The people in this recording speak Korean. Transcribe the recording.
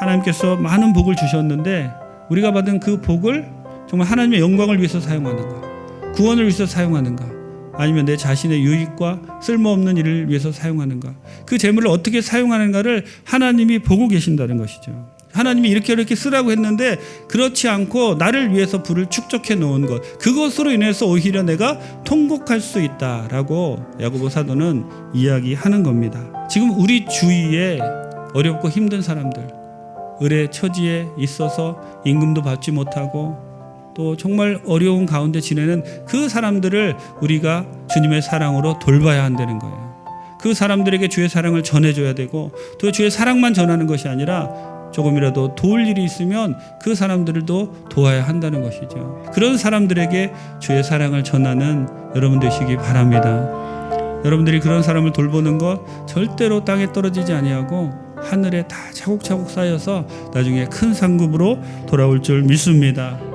하나님께서 많은 복을 주셨는데 우리가 받은 그 복을 정말 하나님의 영광을 위해서 사용하는가? 구원을 위해서 사용하는가? 아니면 내 자신의 유익과 쓸모없는 일을 위해서 사용하는가? 그 재물을 어떻게 사용하는가를 하나님이 보고 계신다는 것이죠. 하나님이 이렇게 이렇게 쓰라고 했는데 그렇지 않고 나를 위해서 불을 축적해 놓은 것 그것으로 인해서 오히려 내가 통곡할 수 있다라고 야고보 사도는 이야기하는 겁니다. 지금 우리 주위에 어렵고 힘든 사람들 을의 처지에 있어서 임금도 받지 못하고 또 정말 어려운 가운데 지내는 그 사람들을 우리가 주님의 사랑으로 돌봐야 한다는 거예요. 그 사람들에게 주의 사랑을 전해줘야 되고 또 주의 사랑만 전하는 것이 아니라 조금이라도 도울 일이 있으면 그 사람들도 도와야 한다는 것이죠. 그런 사람들에게 주의 사랑을 전하는 여러분 되시기 바랍니다. 여러분들이 그런 사람을 돌보는 것 절대로 땅에 떨어지지 아니하고 하늘에 다 차곡차곡 쌓여서 나중에 큰 상급으로 돌아올 줄 믿습니다.